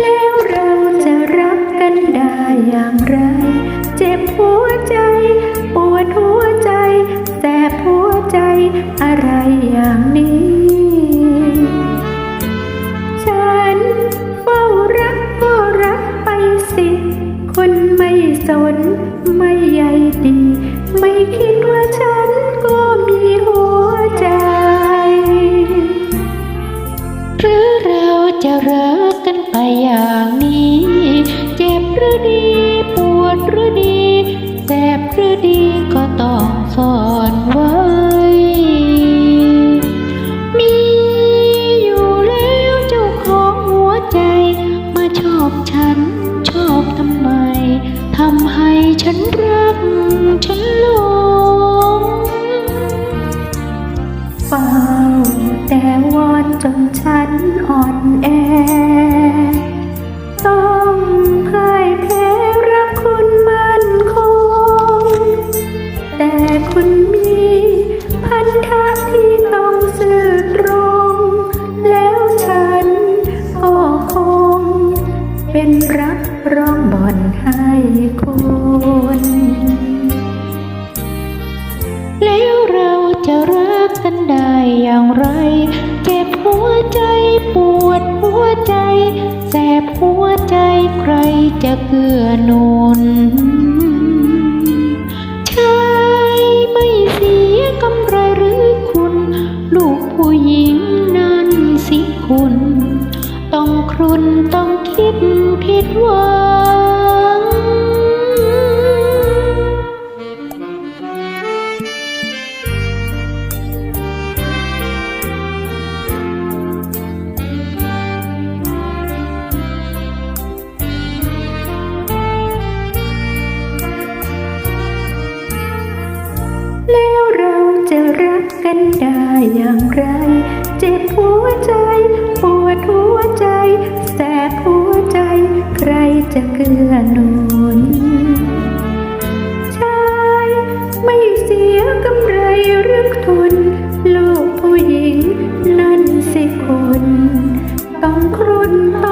แล้วเราจะรักกันได้อย่างไร เจ็บหัวใจ ปวดหัวใจ แสบหัวใจอะไรอย่างนี้ ฉันเฝ้ารักก็รักไปสิ คนไม่สนไม่ใยดี ไม่คิดว่าฉันก็มีหัวใจ หรือเราจะรัก ไปอย่างนี้ เจ็บหรือดี ปวดหรือดีแสบหรือดีก็ต้องซ่อนไว้ มีอยู่แล้วเจ้าของหัวใจ มาชอบฉันชอบทำไมทำให้ฉันรักฉันหลงเฝ้าแต่วอนจนฉันอ่อนแอ เป็นรักร้องบ่อนให้คุณแล้วเราจะรักกันได้อย่างไร เก็บหัวใจปวดหัวใจ แสบหัวใจใครจะเกื้อหนุน ครุนต้องคิดผิดหวัง แล้วเราจะรักกันได้อย่างไร เจ็บหัวใจปวดหัวใจ แสบหัวใจใครจะเกื้อหนุนชายไม่เสียกำไรเรื่องทุนลูกผู้หญิงนั่นสิคนต้องครุ่นต้อง